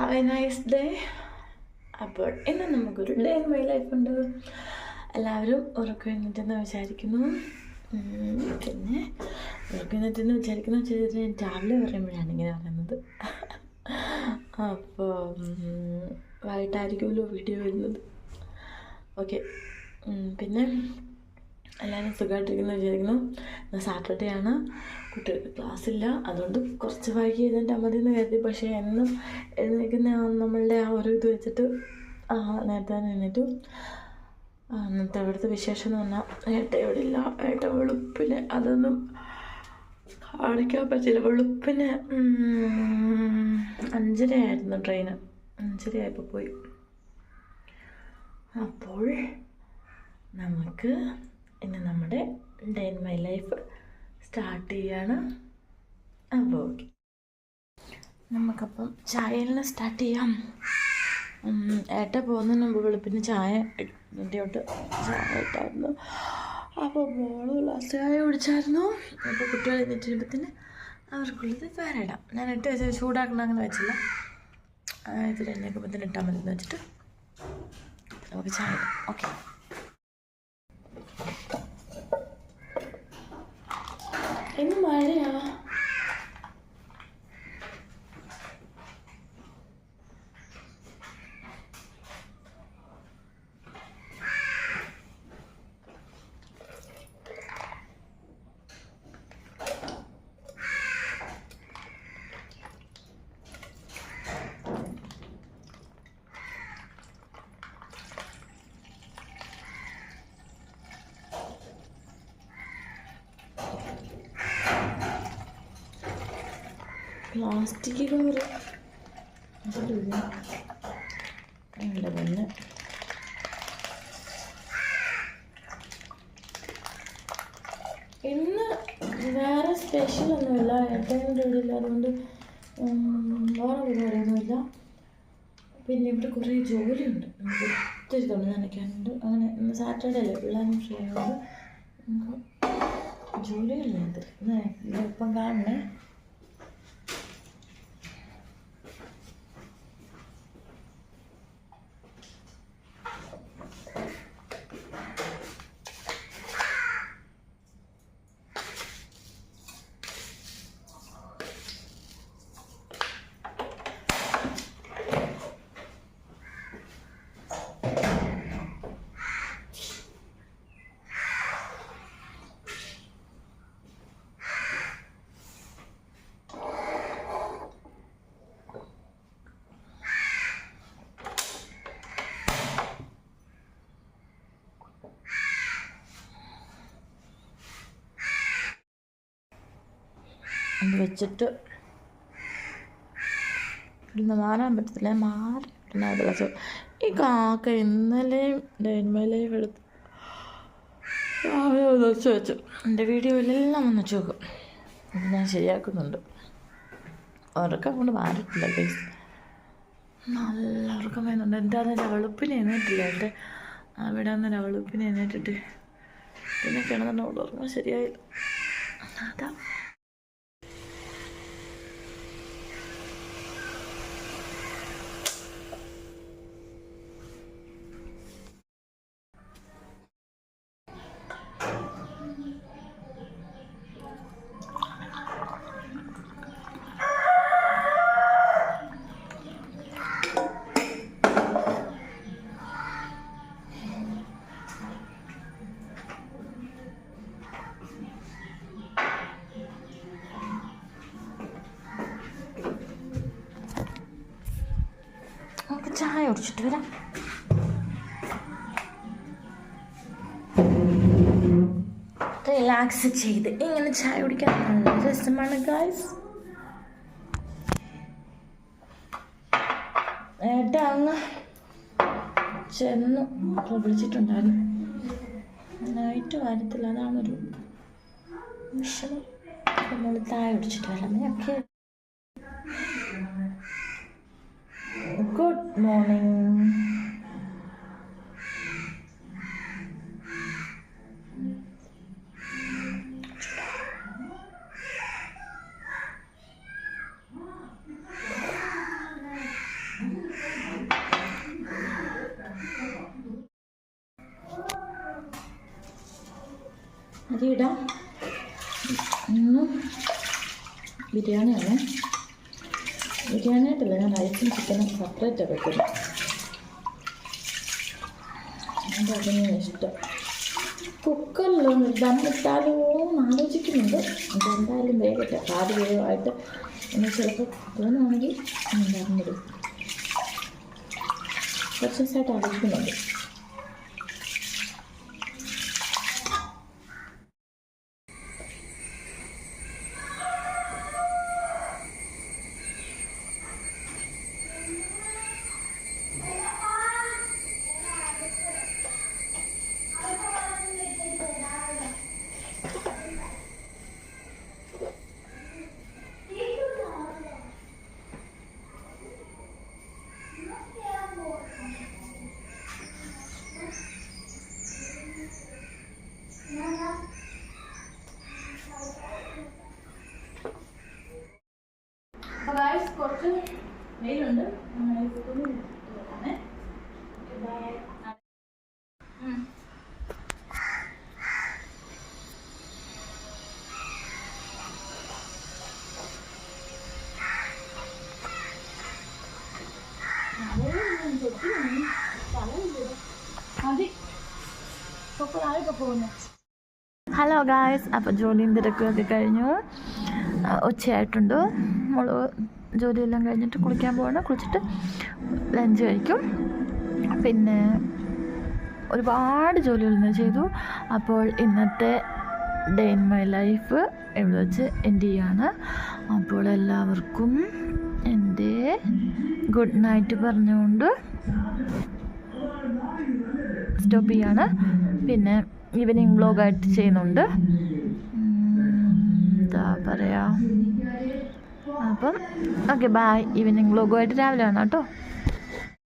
Have A nice day അപ്പോൾ ഇന്ന് നമുക്കൊരു ഡേ ഇൻ മൈ ലൈഫ് ഉണ്ട്. എല്ലാവരും ഉറക്കുന്നിട്ടെന്ന് വിചാരിക്കുന്നു. പിന്നെ ഉറക്കുന്നിട്ടെന്ന് വിചാരിക്കുന്നു ഞാൻ രാവിലെ പറയുമ്പോഴാണ് ഇങ്ങനെ പറയുന്നത്. അപ്പോൾ വൈകിട്ടായിരിക്കുമല്ലോ വീഡിയോ വരുന്നത്. ഓക്കെ പിന്നെ എല്ലാവരും സുഖമായിട്ടിരിക്കുന്നു വിചാരിക്കുന്നു. സാറ്റർഡേ ആണ്. കുട്ടികൾക്ക് ക്ലാസ് ഇല്ല അതുകൊണ്ട് കുറച്ച് വൈകി എഴുന്നേറ്റാൽ മതി എന്ന് കരുതി. പക്ഷേ എന്നും എഴുന്നേൽക്കുന്ന നമ്മളുടെ ആ ഒരു ഇത് വെച്ചിട്ട് നേരത്തെ തന്നെ എഴുന്നേറ്റു. ഇവിടുത്തെ വിശേഷം എന്ന് പറഞ്ഞാൽ ഏട്ട ഇവിടെ ഇല്ല ഏട്ട വെളുപ്പിന് അതൊന്നും കാണിക്കാൻ പറ്റില്ല. വെളുപ്പിന് അഞ്ചരയായിരുന്നു ട്രെയിന്. അഞ്ചരയായപ്പോൾ പോയി. അപ്പോൾ നമുക്ക് ഇന്ന് നമ്മുടെ day in my life start ചെയ്യാണ്. അപ്പോൾ ഓക്കെ നമുക്കപ്പം ചായയിൽ സ്റ്റാർട്ട് ചെയ്യാം. ഏട്ട പോകുന്നതിന് മുമ്പ് വെളുപ്പിന് ചായ ഇട്ടോട്ട് ചായ ഇട്ടായിരുന്നു അപ്പോൾ മോൾ ഗ്ലാസ് ചായ കുടിച്ചായിരുന്നു. അപ്പോൾ കുട്ടികൾ എഴുന്നേറ്റിരുമ്പത്തിന് അവർക്കുള്ളത് വേറെ ഇടാം ഞാൻ ഇട്ട് വെച്ച ചൂടാക്കണം അങ്ങനെ വെച്ചില്ല. ഇത് തന്നെ ഇട്ടാൽ മതി എന്ന് വെച്ചിട്ട് നമുക്ക് ചായ ഇടാം. ഓക്കെ ഇന്ന് മഴയാ പ്ലാസ്റ്റിക് കവറ് നല്ല ഇന്ന് വേറെ സ്പെഷ്യൽ ഒന്നുമില്ല. ഏട്ടന്റെ രീതിയില്ല അതുകൊണ്ട് വേറെ പരിപാടിയൊന്നുമില്ല പിന്നെ ഇവിടെ കുറേ ജോലിയുണ്ട്. നമുക്ക് ഒത്തിരി തുണി നനയ്ക്കാനുണ്ട്. അങ്ങനെ ഇന്ന് സാറ്റർഡേ അല്ലേ? പിള്ളേരും ഫ്രീ ആയതുകൊണ്ട് നമുക്ക് ജോലികളിലുണ്ട് ഇന്ന് ഇപ്പം കാണണേ അത് വെച്ചിട്ട് ഇവിടുന്ന് മാറാൻ പറ്റത്തില്ല. മാറി വെച്ചു ഈ കാക്ക ഇന്നലെയും ഡൈൻമേലെയും എടുത്ത് രാവിലെ ഒന്ന് വെച്ച് എന്റെ വീഡിയോയിലെല്ലാം ഒന്ന് വെച്ച് നോക്കും. ഇത് ഞാൻ ശരിയാക്കുന്നുണ്ട്. ഉറക്കം കൊണ്ട് മാറിയിട്ടില്ല ഗൈസ് നല്ല ഉറക്കം വരുന്നുണ്ട്. എന്താണെന്ന് വെച്ചാൽ വെളുപ്പിന് എഴുന്നേറ്റില്ല. എന്റെ അവിടെ നിന്ന് വെളുപ്പിന് എഴുന്നേറ്റിട്ട് പിന്നെ കിടന്നിട്ട് ഉറക്കം ശരിയായില്ല. അതാ. കുടിച്ചിട്ട് വരാം. റിലാക്സ് ചെയ്ത് ഇങ്ങനെ ചായ കുടിക്കാൻ നല്ല രസമാണ് ഗായ്സ് ഏട്ടാ അങ്ങ് ചെന്നു. വിളിച്ചിട്ടുണ്ടായിരുന്നു. നൈറ്റ് വരത്തില്ല. അതാണൊരു വിഷമം. നമ്മൾ താഴെ പിടിച്ചിട്ട് വരാം. ഓക്കെ ഗുഡ് മോർണിംഗ് അതിടാം ഇന്നും ബിരിയാണിയാണ്. ബിരിയാണി ആയിട്ടല്ല ഞാൻ റൈസും ചിക്കനും സെപ്പറേറ്റ് വെക്കുന്നത്. എന്റെ അതിന് ഇഷ്ടം? കുക്കറിലോ ദമ്മിട്ടാലോ എന്ന് ആലോചിക്കുന്നുണ്ട്. അതെന്തായാലും വേഗത്തെ പാതി വേഗമായിട്ട് ഒന്ന് ചിലപ്പോൾ തോന്നുകയാണെങ്കിൽ ഞാൻ ദമ്മിടും കുറച്ച് ദിവസമായിട്ട് ആലോചിക്കുന്നുണ്ട് അപ്പോൾ ഗായ്സ് കുറച്ച് വെയിലുണ്ട്. Okay, bye. ഉം. ഹലോ ഗായ്സ് അപ്പോൾ ജോലിയും തിരക്കൊക്കെ കഴിഞ്ഞു ഉച്ചയായിട്ടുണ്ട് നമ്മൾ ജോലിയെല്ലാം കഴിഞ്ഞിട്ട് കുളിക്കാൻ പോവാണ്. കുളിച്ചിട്ട് ലഞ്ച് കഴിക്കും. പിന്നെ ഒരുപാട് ജോലികൾ ചെയ്തു. അപ്പോൾ ഇന്നത്തെ ഡേ ഇൻ മൈ ലൈഫ് ഇവിടെ വെച്ച് എൻഡ് ചെയ്യാണ്. അപ്പോൾ എല്ലാവർക്കും എന്റെ ഗുഡ് നൈറ്റ് പറഞ്ഞുകൊണ്ട് സ്റ്റോപ്പ് ചെയ്യാണ്. പിന്നെ ഈവനിങ് ബ്ലോഗായിട്ട് ചെയ്യുന്നുണ്ട്. എന്താ പറയുക അപ്പം ഓക്കെ ബായ് ഈവനിങ് വ്ലോഗുമായിട്ട് രാവിലെ കേട്ടോ